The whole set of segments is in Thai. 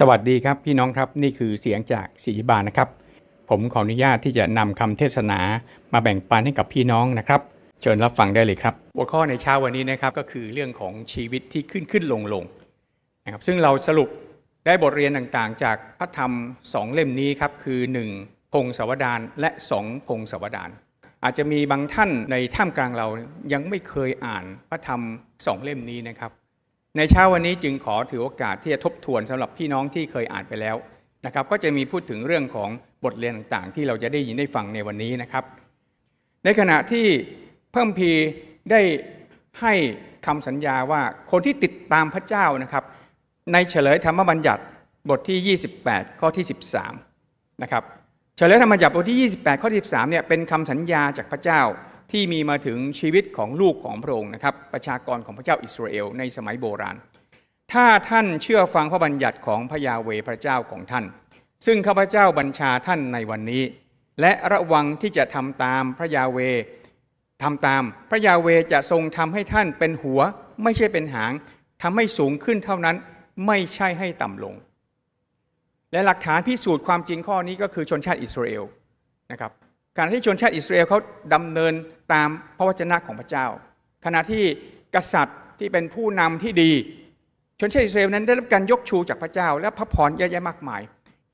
สวัสดีครับพี่น้องครับนี่คือเสียงจากสีบานนะครับ ผมขออนุญาตที่จะนำคำเทศนามาแบ่งปันให้กับพี่น้องนะครับ เชิญรับฟังได้เลยครับ หัวข้อในเช้าวันนี้นะครับก็คือเรื่องของชีวิตที่ขึ้นขึ้นลงลงนะครับซึ่งเราสรุปได้บทเรียนต่างๆ จากพระธรรมสองเล่มนี้ครับคือ 1. พงศาวดารและ 2. พงศาวดารอาจจะมีบางท่านในท่ามกลางเรายังไม่เคยอ่านพระธรรมสองเล่มนี้นะครับ ในเช้าวันนี้จึงขอถือโอกาสที่จะทบทวนสำหรับพี่น้องที่เคยอ่านไปแล้วนะครับ ก็จะมีพูดถึงเรื่องของบทเรียนต่างๆ ที่เราจะได้ยินได้ฟังในวันนี้นะครับ ในขณะที่เพิ่มพีได้ให้คำสัญญาว่าคนที่ติดตามพระเจ้านะครับ ในเฉลยธรรมบัญญัติบทที่ 28 ข้อที่ 13 นะครับ เฉลยธรรมบัญญัติบทที่ 28 ข้อที่ 13 เนี่ยเป็นคำสัญญาจากพระเจ้า ที่มีมาถึงชีวิตของลูกของพระองค์นะครับ ประชากรของพระเจ้าอิสราเอลในสมัยโบราณ ถ้าท่านเชื่อฟังพระบัญญัติของพระยาเวพระเจ้าของท่าน ซึ่งข้าพเจ้าบัญชาท่านในวันนี้ และระวังที่จะทำตามพระยาเวทำตาม พระยาเวจะทรงทำให้ท่านเป็นหัว ไม่ใช่เป็นหางทำให้สูงขึ้นเท่านั้นไม่ใช่ให้ต่ำลง และหลักฐานพิสูจน์ความจริงข้อนี้ก็คือชนชาติอิสราเอลนะครับ การที่ชนชาติอิสราเอลเขาดำเนินตามพระวจนะของพระเจ้า ขณะที่กษัตริย์ที่เป็นผู้นำที่ดี ชนชาติอิสราเอลนั้นได้รับการยกชูจากพระเจ้า และพระพรเยอะแยะมากมาย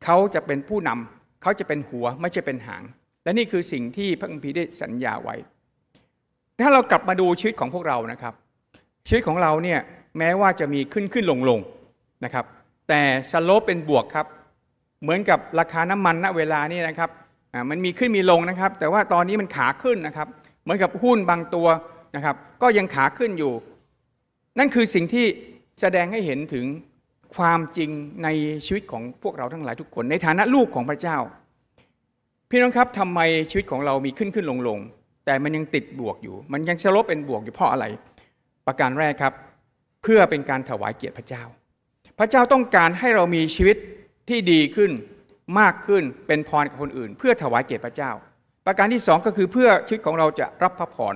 เขาจะเป็นผู้นำเขาจะเป็นหัวไม่ใช่เป็นหาง และนี่คือสิ่งที่พระคัมภีร์ได้สัญญาไว้ ถ้าเรากลับมาดูชีวิตของพวกเรานะครับ ชีวิตของเราเนี่ยแม้ว่าจะมีขึ้นขึ้นลงลงนะครับ แต่สโลปเป็นบวกครับ เหมือนกับราคาน้ำมันณเวลานี้นะครับ มันมีขึ้นมีลงนะครับ แต่ว่าตอนนี้มันขาขึ้นนะครับ เหมือนกับหุ้นบางตัวนะครับ ก็ยังขาขึ้นอยู่ นั่นคือสิ่งที่แสดงให้เห็นถึงความจริงในชีวิตของพวกเราทั้งหลายทุกคน ในฐานะลูกของพระเจ้า พี่น้องครับทำไมชีวิตของเรามีขึ้นขึ้นลงลงแต่มันยังติดบวกอยู่ มันยังสลบเป็นบวกอยู่เพราะอะไร ประการแรกครับ เพื่อเป็นการถวายเกียรติพระเจ้า พระเจ้าต้องการให้เรามีชีวิตที่ดีขึ้น มากขึ้นเป็นพรกับคนอื่น เพื่อถวายเกียรติพระเจ้า ประการที่สองก็คือเพื่อชีวิตของเราจะรับพระพร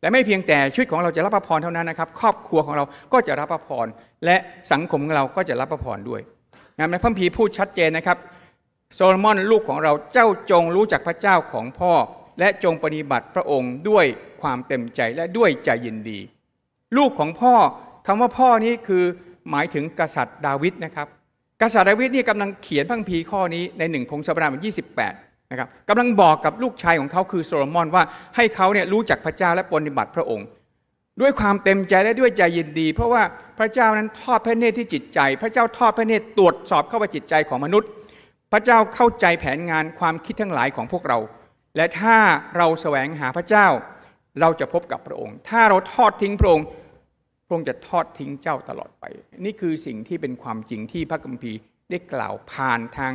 และไม่เพียงแต่ชีวิตของเราจะรับพระพรเท่านั้นนะครับ ครอบครัวของเราก็จะรับพระพรและสังคมของเราก็จะรับพระพรด้วยงานในพระคัมภีพูดชัดเจนนะครับโซโลมอนลูกของเราเจ้าจงรู้จักพระเจ้าของพ่อ และจงปฏิบัติพระองค์ด้วยความเต็มใจและด้วยใจยินดี ลูกของพ่อคำว่าพ่อนี้คือหมายถึงกษัตริย์ดาวิดนะครับ กษัตริย์ดาวิดนี่กำลังเขียนพระคัมภีข้อนี้ในหนึ่งพงศาวดารบทที่28นะครับกำลังบอกกับลูกชายของเขาคือโซโลมอนว่าให้เขาเนี่ยรู้จักพระเจ้าและปฏิบัติพระองค์ ด้วยความเต็มใจและด้วยใจยินดี เพราะว่าพระเจ้านั้นทอดพระเนตรที่จิตใจ พระเจ้าทอดพระเนตรตรวจสอบเข้าไปจิตใจของมนุษย์ พระเจ้าเข้าใจแผนงานความคิดทั้งหลายของพวกเรา และถ้าเราแสวงหาพระเจ้า เราจะพบกับพระองค์ ถ้าเราทอดทิ้งพระองค์ พระองค์จะทอดทิ้งเจ้าตลอดไป นี่คือสิ่งที่เป็นความจริงที่พระคัมภีร์ได้กล่าวผ่านทาง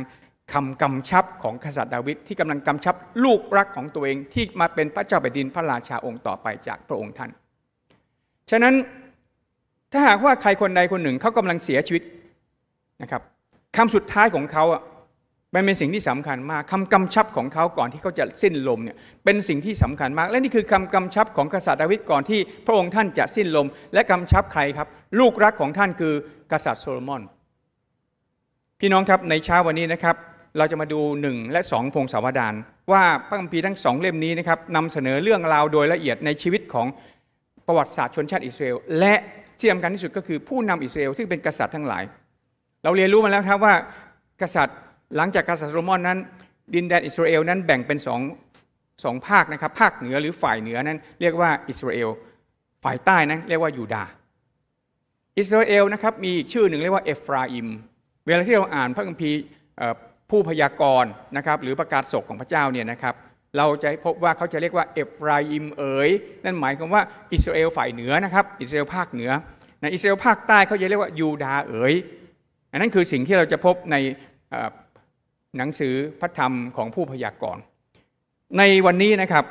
คำกำชับของกษัตริย์ดาวิดที่กำลังกำชับลูกรักของตัวเองที่มาเป็นพระเจ้าแผ่นดินพระราชาองค์ต่อไปจากพระองค์ท่าน ฉะนั้นถ้าหากว่าใครคนใดคนหนึ่งเขากำลังเสียชีวิตนะครับคำสุดท้ายของเขาอะ มันเป็นสิ่งที่สำคัญมากคำกำชับของเขาก่อนที่เขาจะสิ้นลมเนี่ยเป็นสิ่งที่สำคัญมาก และนี่คือคำกำชับของกษัตริย์ดาวิดก่อนที่พระองค์ท่านจะสิ้นลม และกำชับใครครับ ลูกรักของท่านคือกษัตริย์โซโลมอน พี่น้องครับในเช้าวันนี้นะครับ เราจะมาดูหนึ่งและสองพงศาวดารว่าพระคัมภีร์ทั้งสองเล่มนี้นะครับนำเสนอเรื่องราวโดยละเอียดในชีวิตของประวัติศาสตร์ชนชาติอิสราเอลและที่สำคัญที่สุดก็คือผู้นำอิสราเอลซึ่งเป็นกษัตริย์ทั้งหลาย เราเรียนรู้มาแล้วครับว่ากษัตริย์ หลังจากกษัตริย์โซโลมอนนั้น ดินแดนอิสราเอลนั้นแบ่งเป็นสองสองภาคนะครับภาคเหนือหรือฝ่ายเหนือนั้น เรียกว่าอิสราเอลฝ่ายใต้นั้นเรียกว่ายูดาห์อิสราเอลนะครับมีอีกชื่อหนึ่งเรียกว่าเอฟราอิม เวลาที่เราอ่านพระคัมภีร์ผู้พยากรณ์นะครับหรือประกาศศกของพระเจ้าเนี่ยนะครับเราจะพบว่าเขาจะเรียกว่าเอฟราอิมเอ๋ยนั่นหมายความว่าอิสราเอลฝ่ายเหนือนะครับอิสราเอลภาคเหนือในอิสราเอลภาคใต้เขาจะเรียกว่ายูดาห์เอ๋ยอันนั้นคือสิ่งที่เราจะพบใน หนังสือพระธรรมของผู้พยากรณ์ในวันนี้นะครับ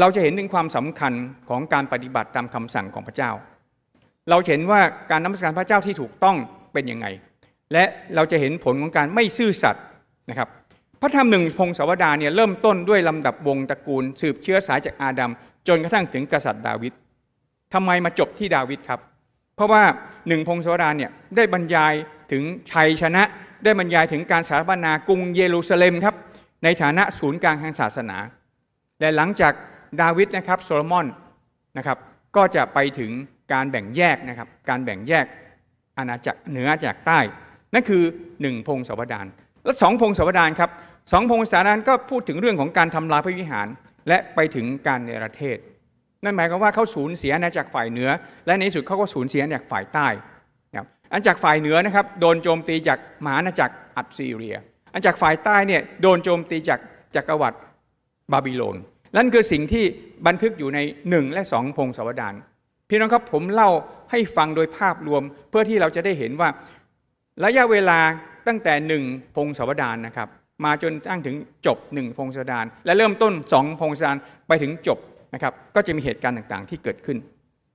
เราจะเห็นถึงความสำคัญของการปฏิบัติตามคำสั่งของพระเจ้า เราเห็นว่าการนมัสการพระเจ้าที่ถูกต้องเป็นยังไง และเราจะเห็นผลของการไม่ซื่อสัตย์นะครับ พระธรรมหนึ่งพงศาวดารเนี่ยเริ่มต้นด้วยลำดับวงตระกูล สืบเชื้อสายจากอาดัมจนกระทั่งถึงกษัตริย์ดาวิดทำไมมาจบที่ดาวิดครับ เพราะว่าหนึ่งพงศาวดารเนี่ยได้บรรยายถึงชัยชนะ ได้บรรยายถึงการสถาปนากรุงเยรูซาเล็มครับในฐานะศูนย์กลางทางศาสนาและหลังจากดาวิดนะครับโซโลมอนนะครับก็จะไปถึงการแบ่งแยกนะครับการแบ่งแยกอาณาจักรเหนือจากใต้ นั่นคือหนึ่งพงศาวดารและสองพงศาวดารครับสองพงศาวดารก็พูดถึงเรื่องของการทำลายพระวิหาร และไปถึงการเนรเทศ นั่นหมายความว่าเขาสูญเสียอาณาจักฝ่ายเหนือ และในที่สุดเขาก็สูญเสียอาณาจักฝ่ายใต้นะครับอาณาจักฝ่ายเหนือนะครับโดนโจมตีจากมหาอาณาจักรอัสซีเรียอาณาจักฝ่ายใต้เนี่ยโดนโจมตีจากจักรวรรดิบาบิโลนนั่นคือสิ่งที่บันทึกอยู่ในหนึ่งและสองพงศาวดารพี่น้องครับผมเล่าให้ฟังโดยภาพรวมเพื่อที่เราจะได้เห็นว่า ระยะเวลาตั้งแต่หนึ่งพงศาวดารนะครับมาจนตั้งถึงจบหนึ่งพงศาวดารและเริ่มต้นสองพงศาวดารไปถึงจบ นะครับก็จะมีเหตุการณ์ต่างๆ ที่เกิดขึ้น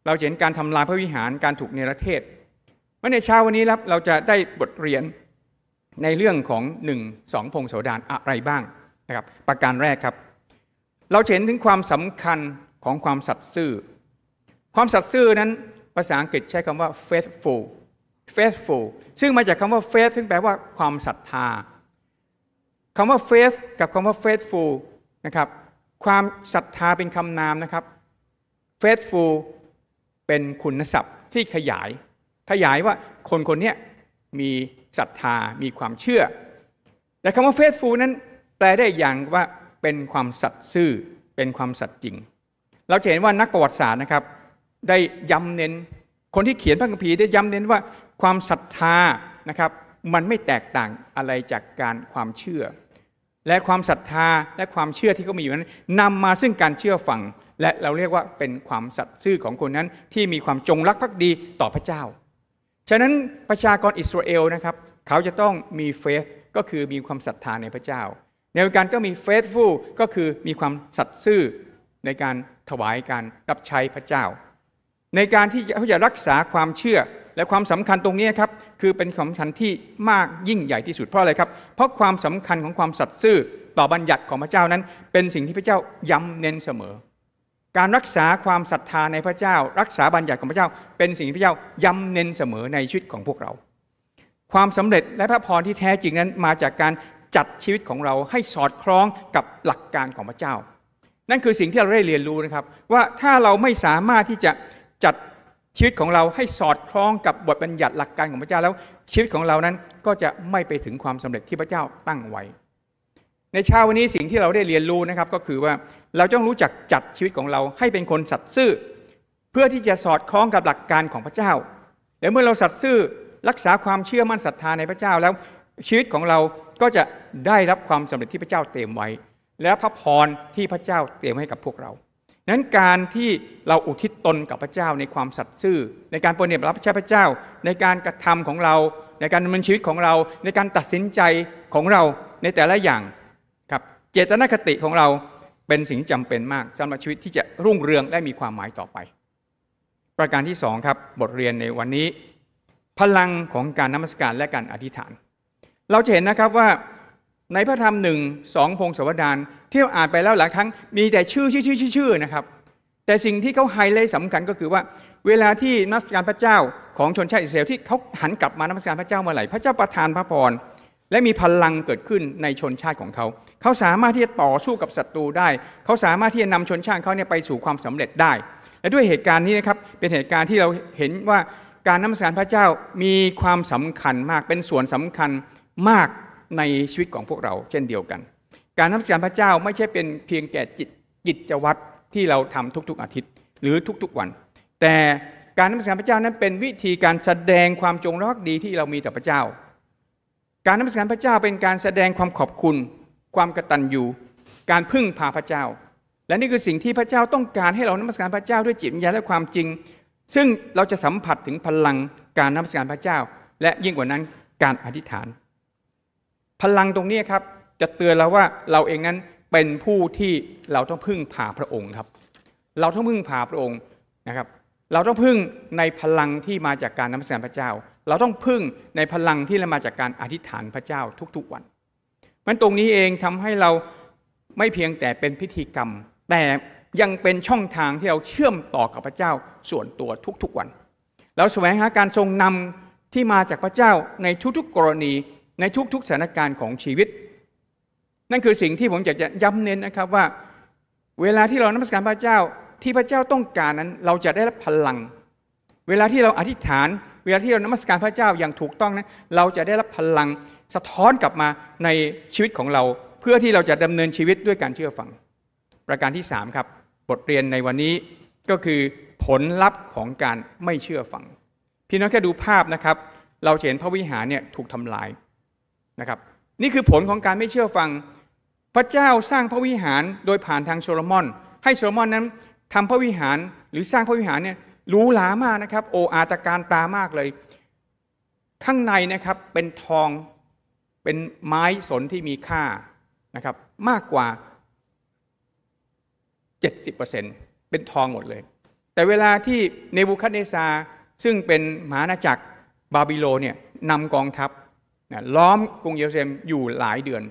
เราจะเห็นการทำลายพระวิหารการถูกเนรเทศเมื่อในเช้าวันนี้ครับเราจะได้บทเรียนในเรื่องของหนึ่งสองพงศาวดารอะไรบ้างนะครับประการแรกครับ เราเห็นถึงความสำคัญของความสัตย์ซื่อ ความสัตย์ซื่อนั้นภาษาอังกฤษใช้คำว่า faithful faithful ซึ่งมาจากคำว่า faith ซึ่งแปลว่าความศรัทธาคำว่า faith กับคำว่า faithful นะครับ ความศรัทธาเป็นคำนามนะครับ faithful เป็นคุณศัพท์ที่ขยาย ขยายว่าคนคนนี้มีศรัทธามีความเชื่อ แต่คำว่า faithful นั้นแปลได้อย่างว่าเป็นความสัตย์ซื่อเป็นความสัตย์จริง เราจะเห็นว่านักประวัติศาสตร์นะครับ ได้ย้ำเน้น คนที่เขียนพระคัมภีร์ได้ย้ำเน้นว่าความศรัทธานะครับ มันไม่แตกต่างอะไรจากการความเชื่อ และความศรัทธาและความเชื่อที่เขามีอยู่นั้นนำมาซึ่งการเชื่อฟัง และเราเรียกว่าเป็นความสัตย์ซื่อของคนนั้นที่มีความจงรักภักดีต่อพระเจ้า ฉะนั้นประชากรอิสราเอลนะครับ เขาจะต้องมีเฟธก็คือมีความศรัทธาในพระเจ้า ในกันก็มี faithful ก็คือมีความสัตย์ซื่อในการถวายการรับใช้พระเจ้า ในการที่เขาจะรักษาความเชื่อ และความสำคัญตรงนี้ครับคือเป็นความสำคัญที่มากยิ่งใหญ่ที่สุดเพราะอะไรครับ เพราะความสำคัญของความสัตย์ซื่อต่อบัญญัติของพระเจ้านั้น เป็นสิ่งที่พระเจ้าย้ำเน้นเสมอ การรักษาความศรัทธาในพระเจ้า รักษาบัญญัติของพระเจ้า เป็นสิ่งที่พระเจ้าย้ำเน้นเสมอในชีวิตของพวกเรา ความสำเร็จและพระพรที่แท้จริงนั้นมาจากการจัดชีวิตของเราให้สอดคล้องกับหลักการของพระเจ้า นั่นคือสิ่งที่เราได้เรียนรู้นะครับ ว่าถ้าเราไม่สามารถที่จะจัด ชีวิตของเราให้สอดคล้องกับบทบัญญัติหลักการของพระเจ้าแล้ว ชีวิตของเรานั้นก็จะไม่ไปถึงความสำเร็จที่พระเจ้าตั้งไว้ ในเช้าวันนี้สิ่งที่เราได้เรียนรู้นะครับก็คือว่าเราต้องรู้จักจัดชีวิตของเราให้เป็นคนสัตย์ซื่อ เพื่อที่จะสอดคล้องกับหลักการของพระเจ้า และเมื่อเราสัตย์ซื่อรักษาความเชื่อมั่นศรัทธาในพระเจ้าแล้วชีวิตของเราก็จะได้รับความสำเร็จที่พระเจ้าเตรียมไว้ และพระพรที่พระเจ้าเตรียมให้กับพวกเรา นั้นการที่เราอุทิศตนกับพระเจ้าในความสัตย์ซื่อ ในการปฏิบัติรับใช้พระเจ้า ในการกระทำของเรา ในการดำเนินชีวิตของเรา ในการตัดสินใจของเราในแต่ละอย่างครับเจตนาคติของเราเป็นสิ่งที่จำเป็นมากสำหรับชีวิตที่จะรุ่งเรืองและมีความหมายต่อไป ประการที่สองครับบทเรียนในวันนี้ พลังของการนมัสการและการอธิษฐาน เราจะเห็นนะครับว่า ในพระธรรมหนึ่งสองพงศวดารที่เราอ่านไปแล้วหลายครั้งมีแต่ชื่อชื่อชื่อชื่อชื่อนะครับ แต่สิ่งที่เขาไฮไลท์สำคัญก็คือว่า เวลาที่นมัสการพระเจ้าของชนชาติอิสราเอลที่เขาหันกลับมานมัสการพระเจ้าเมื่อไหร่พระเจ้าประทานพระพรและมีพลังเกิดขึ้นในชนชาติของเขา เขาสามารถที่จะต่อสู้กับศัตรูได้ เขาสามารถที่จะนำชนชาติเขาเนี่ยไปสู่ความสำเร็จได้ และด้วยเหตุการณ์นี้นะครับเป็นเหตุการณ์ที่เราเห็นว่าการนมัสการพระเจ้ามีความสำคัญมากเป็นส่วนสำคัญมาก ในชีวิตของพวกเราเช่นเดียวกัน การนมัสการพระเจ้าไม่ใช่เป็นเพียงแก่จิตกิจวัตรที่เราทำทุกๆอาทิตย์ หรือทุกๆวัน แต่การนมัสการพระเจ้านั้นเป็นวิธีการแสดงความจงรักภักดีที่เรามีต่อพระเจ้า การนมัสการพระเจ้าเป็นการแสดงความขอบคุณ ความกตัญญูการพึ่งพาพระเจ้า และนี่คือสิ่งที่พระเจ้าต้องการให้เรานมัสการพระเจ้าด้วยจิตวิญญาณและความจริง ซึ่งเราจะสัมผัสถึงพลังการนมัสการพระเจ้า และยิ่งกว่านั้นการอธิษฐาน พลังตรงนี้ครับจะเตือนเราว่าเราเองนั้นเป็นผู้ที่เราต้องพึ่งพาพระองค์ครับ เราต้องพึ่งพาพระองค์นะครับ เราต้องพึ่งในพลังที่มาจากการนมัสการพระเจ้า เราต้องพึ่งในพลังที่มาจากการอธิษฐานพระเจ้าทุกๆวันมันตรงนี้เองทำให้เราไม่เพียงแต่เป็นพิธีกรรม แต่ยังเป็นช่องทางที่เราเชื่อมต่อกับพระเจ้าส่วนตัวทุกๆวัน เราแสวงหาการทรงนำที่มาจากพระเจ้าในทุกๆกรณี ในทุกๆสถานการณ์ของชีวิต นั่นคือสิ่งที่ผมอยากจะย้ำเน้นนะครับว่า เวลาที่เรานมัสการพระเจ้าที่พระเจ้าต้องการนั้น เราจะได้รับพลัง เวลาที่เราอธิษฐาน เวลาที่เรานมัสการพระเจ้าอย่างถูกต้องนั้นเราจะได้รับพลังสะท้อนกลับมาในชีวิตของเรา เพื่อที่เราจะดำเนินชีวิตด้วยการเชื่อฟัง ประการที่สามครับ บทเรียนในวันนี้ก็คือผลลัพธ์ของการไม่เชื่อฟัง พี่น้องแค่ดูภาพนะครับ เราเห็นพระวิหารเนี่ยถูกทำลาย นะครับ นี่คือผลของการไม่เชื่อฟัง พระเจ้าสร้างพระวิหารโดยผ่านทางโซโลมอน ให้โซโลมอนนั้นทำพระวิหารหรือสร้างพระวิหารเนี่ยหรูหรามากนะครับ โออาตการตามากเลย ข้างในนะครับเป็นทองเป็นไม้สนที่มีค่านะครับ มากกว่า 70%เป็นทองหมดเลย แต่เวลาที่เนบูคัดเนซาซึ่งเป็นมหาอาณาจักรบาบิโลเนี่ยนำกองทัพ นะล้อมกรุงเยรูซาเล็มอยู่หลายเดือน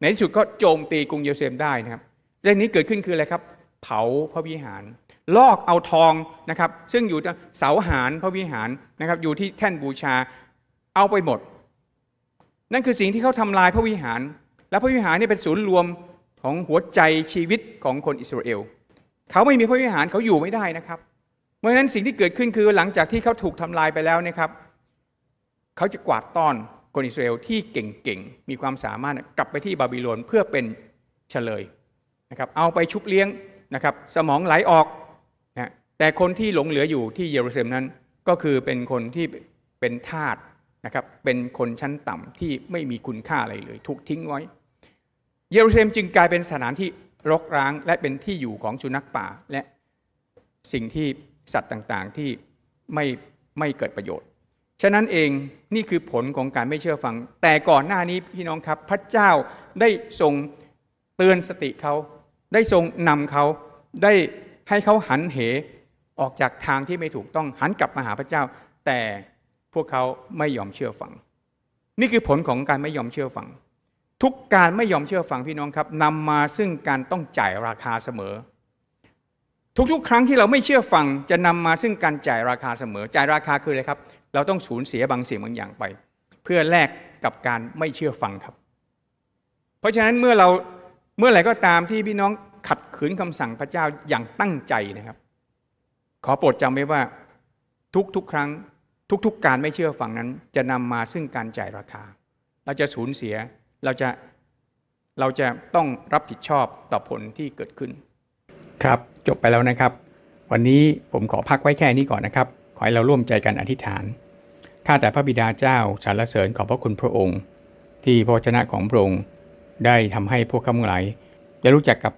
ในที่สุดก็โจมตีกรุงเยรูซาเล็มได้นะครับเรื่องนี้เกิดขึ้นคืออะไรครับ เผาพระวิหาร ลอกเอาทองนะครับ ซึ่งอยู่เสาหารพระวิหารนะครับ อยู่ที่แท่นบูชาเอาไปหมด นั่นคือสิ่งที่เขาทำลายพระวิหาร และพระวิหารนี่เป็นศูนย์รวมของหัวใจชีวิตของคนอิสราเอลเขาไม่มีพระวิหารเขาอยู่ไม่ได้นะครับ เพราะฉะนั้นสิ่งที่เกิดขึ้นคือหลังจากที่เขาถูกทำลายไปแล้วนะครับเขาจะกวาดต้อน คนอิสราเอลที่เก่งๆ มีความสามารถกลับไปที่บาบิโลนเพื่อเป็นเฉลยนะครับเอาไปชุบเลี้ยงนะครับสมองไหลออกนะแต่คนที่หลงเหลืออยู่ที่เยรูซาเล็มนั้น ก็คือเป็นคนที่เป็นทาสนะครับเป็นคนชั้นต่ำที่ไม่มีคุณค่าอะไรเลย ถูกทิ้งไว้ เยรูซาเล็มจึงกลายเป็นสถานที่รกร้าง และเป็นที่อยู่ของสุนัขป่าและสิ่งที่สัตว์ต่างๆที่ไม่ไม่เกิดประโยชน์ ฉะนั้นเองนี่คือผลของการไม่เชื่อฟัง แต่ก่อนหน้านี้พี่น้องครับ พระเจ้าได้ทรงเตือนสติเขา ได้ทรงนำเขาได้ให้เขาหันเหออกจากทางที่ไม่ถูกต้องหันกลับมาหาพระเจ้า แต่พวกเขาไม่ยอมเชื่อฟัง นี่คือผลของการไม่ยอมเชื่อฟัง ทุกการไม่ยอมเชื่อฟังพี่น้องครับนำมาซึ่งการต้องจ่ายราคาเสมอ ทุกๆ ครั้งที่เราไม่เชื่อฟังจะนำมาซึ่งการจ่ายราคาเสมอ จ่ายราคาคืออะไรครับ เราต้องสูญเสียบางสิ่งบางอย่างไป เพื่อแลกกับการไม่เชื่อฟังครับ เพราะฉะนั้นเมื่อเราเมื่อไหร่ก็ตามที่พี่น้องขัดขืนคำสั่งพระเจ้าอย่างตั้งใจนะครับ ขอโปรดจำไว้ว่าทุกๆ ครั้งทุกๆ การไม่เชื่อฟังนั้น จะนำมาซึ่งการจ่ายราคา เราจะสูญเสียเราจะเราจะต้องรับผิดชอบต่อผลที่เกิดขึ้น ครับ จบไปแล้วนะครับ วันนี้ผมขอพักไว้แค่นี้ก่อนนะครับ ขอให้เราร่วมใจกันอธิษฐาน ข้าแต่พระบิดาเจ้าสรรเสริญขอบพระคุณพระองค์ ที่พระวจนะของพระองค์ได้ทำให้พวกข้าพงหลายได้รู้จักกับ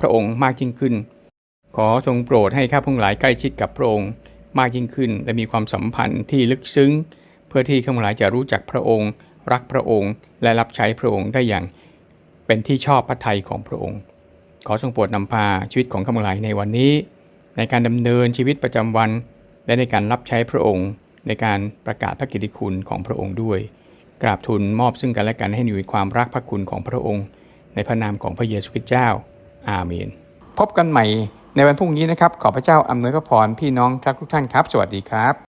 พระองค์มากยิ่งขึ้น ขอทรงโปรดให้ข้าพงหลายใกล้ชิดกับพระองค์ มากยิ่งขึ้น และมีความสัมพันธ์ที่ลึกซึ้ง เพื่อที่ข้าพงหลายจะรู้จักพระองค์ รักพระองค์ และรับใช้พระองค์ได้อย่างเป็นที่ชอบพระทัยของพระองค์ ขอทรงโปรดนำพาชีวิตของข้าพงหลายในวันนี้ ในการดำเนินชีวิตประจำวัน และในการรับใช้พระองค์ ในการประกาศพระกิตติคุณของพระองค์ด้วย กราบทูลมอบซึ่งกันและกันให้อยู่ในความรักพระคุณของพระองค์ ในพระนามของพระเยซูคริสต์เจ้า อาเมน พบกันใหม่ในวันพรุ่งนี้นะครับ ขอพระเจ้าอำนวยพระพรพี่น้องทุกท่านครับ สวัสดีครับ